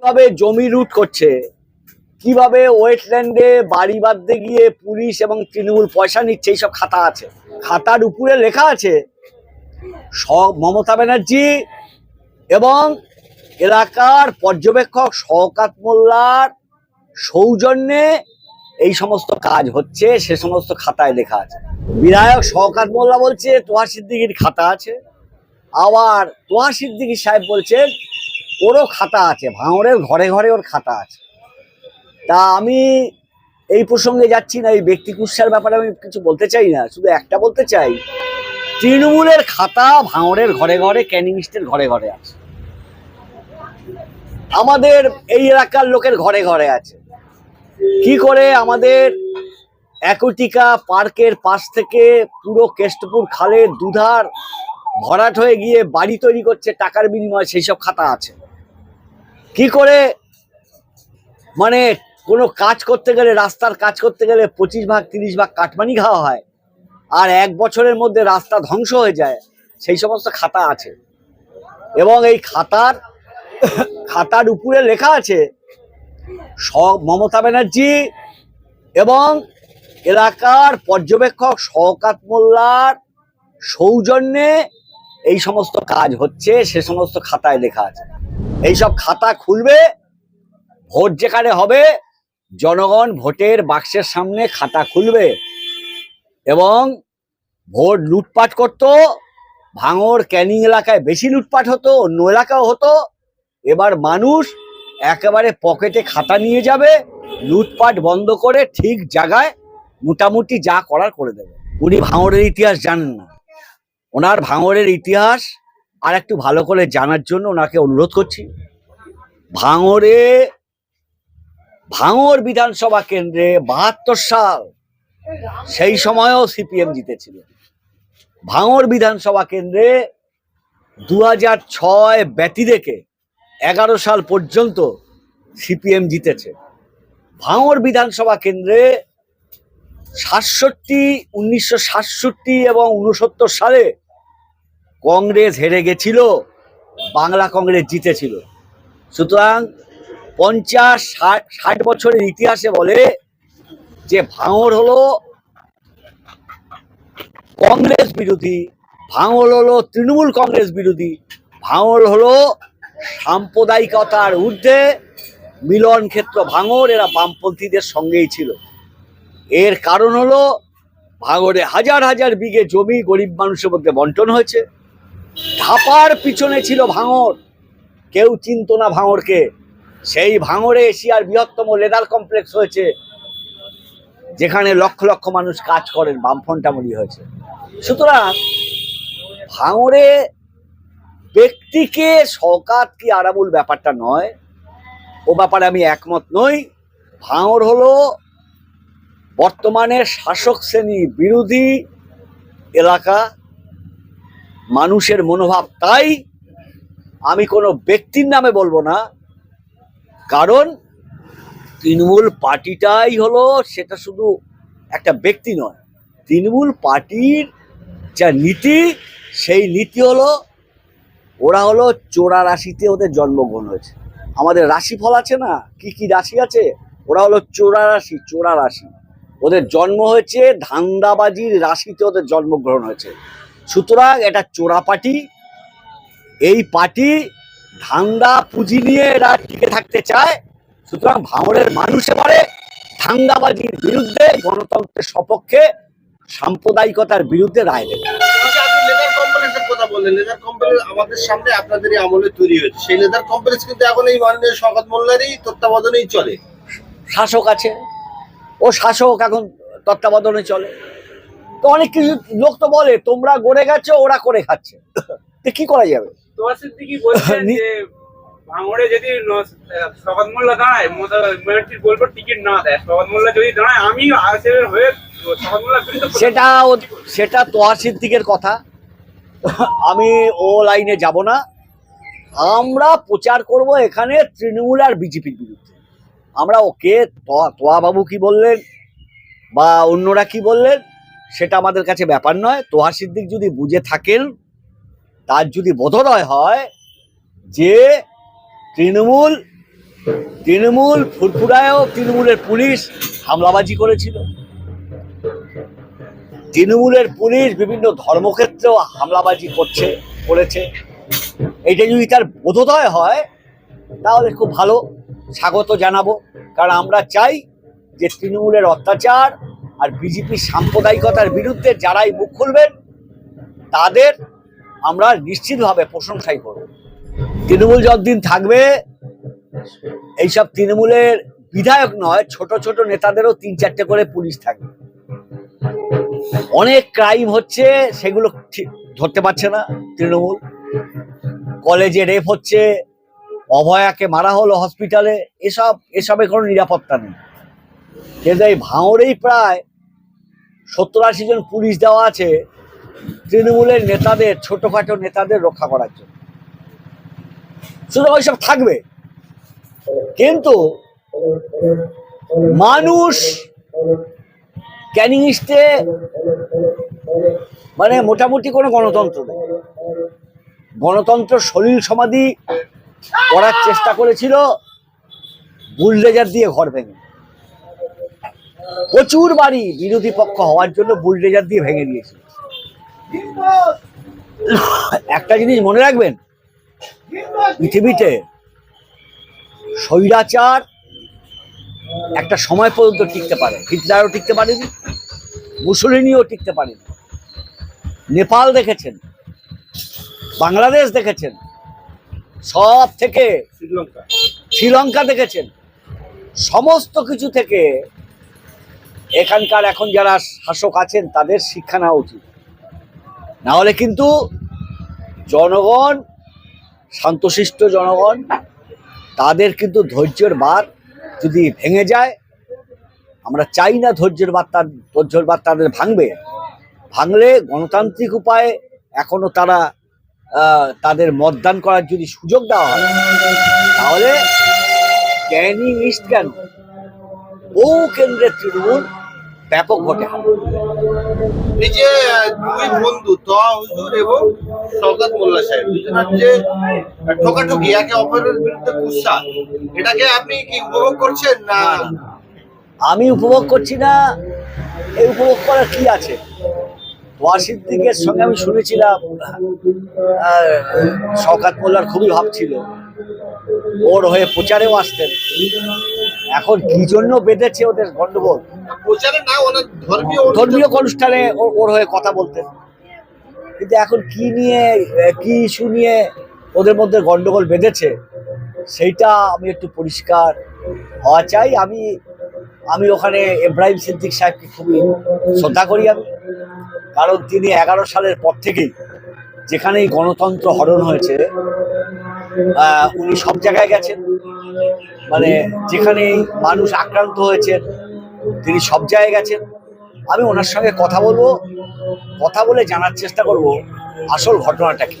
কীভাবে জমি লুট করছে? কীভাবে ওয়েটল্যান্ডে বাড়ি বাঁধতে গিয়ে পুলিশ এবং তৃণমূল পয়সা নিচ্ছে, এইসব খাতা আছে। খাতার উপরে লেখা আছে স- মমতা ব্যানার্জি এবং এলাকার পর্যবেক্ষক শওকাত মোল্লার সৌজন্যে এই সমস্ত কাজ হচ্ছে, সে সমস্ত খাতায় লেখা আছে। বিধায়ক শওকাত মোল্লা বলছে তোহা সিদ্দিকির খাতা আছে। আবার তোহা সিদ্দিকি সাহেব বলছেন ওরও খাতা আছে ভাঙরের ঘরে ঘরে ওর খাতা আছে। তা আমি এই প্রসঙ্গে যাচ্ছি না, এই ব্যক্তি কুৎসার ব্যাপারে আমি কিছু বলতে চাই না, শুধু একটা বলতে চাই, তৃণমূলের খাতা ভাঙরের ঘরে ঘরে, ক্যানিং স্টের ঘরে ঘরে আছে। আমাদের এই এলাকার লোকের ঘরে ঘরে আছে। কি করে আমাদের একটিকা পার্কের পাশ থেকে পুরো কেষ্টপুর খালের দুধার ভরাট হয়ে গিয়ে বাড়ি তৈরি করছে, টাকার বিনিময়ে সেই সব খাতা আছে। কি করে? মানে কোনো কাজ করতে গেলে, রাস্তার কাজ করতে গেলে পঁচিশ ভাগ, তিরিশ ভাগ কাটমানি খাওয়া হয় আর এক বছরের মধ্যে রাস্তা ধ্বংস হয়ে যায়, সেই সমস্ত খাতা আছে। এবং এই খাতার খাতার উপরে লেখা আছে স- মমতা ব্যানার্জি এবং এলাকার পর্যবেক্ষক শওকাত মোল্লার সৌজন্যে এই সমস্ত কাজ হচ্ছে, সে সমস্ত খাতায় লেখা আছে। এইসব খাতা খুলবে, ভোট যেখানে হবে, জনগণ ভোটের বাক্সের সামনে খাতা খুলবে এবং ভোট লুটপাট করত ভাঙর ক্যানিং এলাকায় বেশি লুটপাট হতো, অন্য এলাকাও হতো, এবার মানুষ একেবারে পকেটে খাতা নিয়ে যাবে, লুটপাট বন্ধ করে ঠিক জায়গায় মোটামুটি যা করার করে দেবে। উনি ভাঙরের ইতিহাস জানেন না। ওনার ভাঙরের ইতিহাস আর একটু ভালো করে জানার জন্য ওনাকে অনুরোধ করছি। ভাঙরে ভাঙর বিধানসভা কেন্দ্রে বাহাত্তর সাল সেই সময়ও সিপিএম জিতেছিল। ভাঙর বিধানসভা কেন্দ্রে দু হাজার ছয় ব্যতি রেখে এগারো সাল পর্যন্ত সিপিএম জিতেছে। ভাঙর বিধানসভা কেন্দ্রে সাতষট্টি, উনিশশো সাতষট্টি এবং উনসত্তর সালে কংগ্রেস হেরে গেছিল, বাংলা কংগ্রেস জিতেছিল। সুতরাং পঞ্চাশ, ষাট ষাট বছরের ইতিহাসে বলে যে ভাঙড় হলো কংগ্রেস বিরোধী, ভাঙড় হলো তৃণমূল কংগ্রেস বিরোধী, ভাঙড় হলো সাম্প্রদায়িকতার ঊর্ধ্বে মিলন ক্ষেত্র ভাঙর এরা বামপন্থীদের সঙ্গেই ছিল। এর কারণ হলো ভাঙরে হাজার হাজার বিঘে জমি গরিব মানুষের মধ্যে বন্টন হয়েছে। ধাপার পিছনে ছিল ভাঙর কেউ চিনতো না ভাঙরকে সেই ভাঙরে এশিয়ার বৃহত্তম লেদার কমপ্লেক্স হয়েছে, যেখানে লক্ষ লক্ষ মানুষ কাজ করেন বামফ্রন্টামলি হয়েছে। সুতরাং ভাঙরে ব্যক্তিকে শকাত কি আরামুল ব্যাপারটা নয়, ও ব্যাপারে আমি একমত নই। ভাঙর হলো বর্তমানে শাসক শ্রেণি বিরোধী এলাকা মানুষের মনোভাব তাই আমি কোনো ব্যক্তির নামে বলব না। কারণ তৃণমূল পার্টিটাই হলো সেটা শুধু একটা ব্যক্তি নয়। তৃণমূল পার্টির যা নীতি, সেই নীতি হলো ওরা হলো চোরা রাশিতে ওদের জন্মগ্রহণ হয়েছে। আমাদের রাশিফল আছে না? কি কি রাশি আছে? ওরা হলো চোরা রাশি চোরা রাশি। ওদের জন্ম হয়েছে ধান্দাবাজির রাশিতে ওদের জন্মগ্রহণ হয়েছে। সুতরাং এটা চোরা পার্টি। এই পার্টি ধান্দা পুঁজি নিয়ে এরা টিকে থাকতে চায়। সুতরাং ভাঙড়ের মানুষ এবারে ধান্দাবাজির বিরুদ্ধে গণতন্ত্রের সপক্ষে সাম্প্রদায়িকতার বিরুদ্ধে রায় দেবে আচ্ছা, বললেন। লেদার আমাদের সামনে আপনাদেরই আমলে তৈরি হয়েছে। সেই লেদার কিন্তু এখন এই মাননীয় শওকত মোল্লারই তত্ত্বাবধানেই চলে। শাসক আছে। ও শাসক এখন তত্ত্বাবধানে চলে। তো অনেক কিছু লোক তো বলে তোমরা গড়ে গেছো ওরা করে খাচ্ছে। তো কি করা যাবে? তোয়া সিদ্দিকি বলছেন নি- যে ভাঙড়ে যদি শকত মোল্লা দাঁড়ায় বলব টিকিট না দেয়। শকত মোল্লা যদি দাঁড়ায় আমি হয়ে সেটা ও- সেটা সিদ্দিকের কথা। আমি ও লাইনে যাব না। আমরা প্রচার করব এখানে তৃণমূল আর বিজেপির বিরুদ্ধে। আমরা ওকে তোয়া বাবু কি বললেন? বা অন্যরা কি বললেন? সেটা আমাদের কাছে ব্যাপার নয়। তোহা সিদ্দিক যদি বুঝে থাকেন, তার যদি বোধোদয় হয় যে তৃণমূল তৃণমূল ফুরফুরায়ও তৃণমূলের পুলিশ হামলাবাজি করেছিল। তৃণমূলের পুলিশ বিভিন্ন ধর্মক্ষেত্রেও হামলাবাজি করছে, করেছে। এটা যদি তার বোধোদয় হয়, তাহলে খুব ভালো। স্বাগত জানাব। কারণ আমরা চাই যে তৃণমূলের অত্যাচার আর বিজেপি সাম্প্রদায়িকতার বিরুদ্ধে যারাই মুখ খুলবেন, তাদের আমরা নিশ্চিতভাবে প্রশংসাই করব। তৃণমূল যতদিন থাকবে, এইসব তৃণমূলের বিধায়ক নয়, ছোট ছোট নেতাদেরও তিন চারটে করে পুলিশ থাকবে। অনেক ক্রাইম হচ্ছে, সেগুলো ধরতে পারছে না তৃণমূল। কলেজে রেপ হচ্ছে, অভয়াকে মারা হলো হসপিটালে, এসব, এসবে কোনো নিরাপত্তা নেই। কিন্তু এই ভাঙড়েই প্রায় সত্তর আশি জন পুলিশ দেওয়া আছে তৃণমূলের নেতাদের, ছোটখাটো নেতাদের রক্ষা করার জন্য। সুতরাং ওইসব থাকবে। কিন্তু মানুষ ক্যানিং ইস্টে মানে মোটামুটি কোনো গণতন্ত্র নেই। গণতন্ত্র শরীর সমাধি করার চেষ্টা করেছিল, বুলডেজার দিয়ে ঘর ভেঙে। প্রচুর বাড়ি বিরোধী পক্ষ হওয়ার জন্য বুলডেজার দিয়ে ভেঙে দিয়েছিল একটা জিনিস মনে রাখবেন পৃথিবীতে স্বৈরাচার একটা সময় পর্যন্ত টিকতে পারে। হিটলারও টিকতে পারেনি মুসলিনিও টিকতে পারেনি। নেপাল দেখেছেন বাংলাদেশ দেখেছেন সব থেকে শ্রীলঙ্কা। শ্রীলঙ্কা দেখেছেন। সমস্ত কিছু থেকে এখানকার এখন যারা শাসক আছেন, তাদের শিক্ষা নেওয়া উচিত। না হলে কিন্তু জনগণ, শান্তশিষ্ট জনগণ, তাদের কিন্তু ধৈর্যের বাদ যদি ভেঙে যায়, আমরা চাই না ধৈর্যের বার তার, ধৈর্যের বাদ তাদের ভাঙবে। ভাঙলে গণতান্ত্রিক উপায়ে এখনও তারা তাদের মতদান করার যদি সুযোগ দেওয়া হয়, তাহলে ক্যানিং ইস্ট কেন বহু কেন্দ্রের তৃণমূল ব্যাপক ভোটে হারবে। এই যে দুই বন্ধু তোয়া হুজুর এবং শওকত মোল্লা সাহেব দুজনের যে ঠোকাঠুকি একে অপরের বিরুদ্ধে কুৎসা। এটাকে আপনি কি উপভোগ করছেন না? আমি উপভোগ করছি না এই উপভোগ করার কি আছে? ওয়াসিদ দিকের সঙ্গে আমি শুনেছিলাম শওকাত মোল্লার খুবই ভাব ছিল। ওর হয়ে প্রচারেও আসতেন। এখন কি জন্য বেঁধেছে ওদের গন্ডগোল? ধর্মীয় অনুষ্ঠানে। ওর হয়ে কথা বলতেন। কিন্তু এখন কি নিয়ে কি ইস্যু নিয়ে ওদের মধ্যে গন্ডগোল বেঁধেছে সেইটা আমি একটু পরিষ্কার হওয়া চাই। আমি আমি ওখানে ইব্রাহিম সিদ্দিক সাহেবকে খুবই শ্রদ্ধা করি আমি। কারণ তিনি এগারো সালের পর থেকেই যেখানেই গণতন্ত্র হরণ হয়েছে উনি সব জায়গায় গেছেন। মানে যেখানে মানুষ আক্রান্ত হয়েছে, তিনি সব জায়গায় গেছেন। আমি ওনার সঙ্গে কথা বলব, কথা বলে জানার চেষ্টা করব আসল ঘটনাটা কি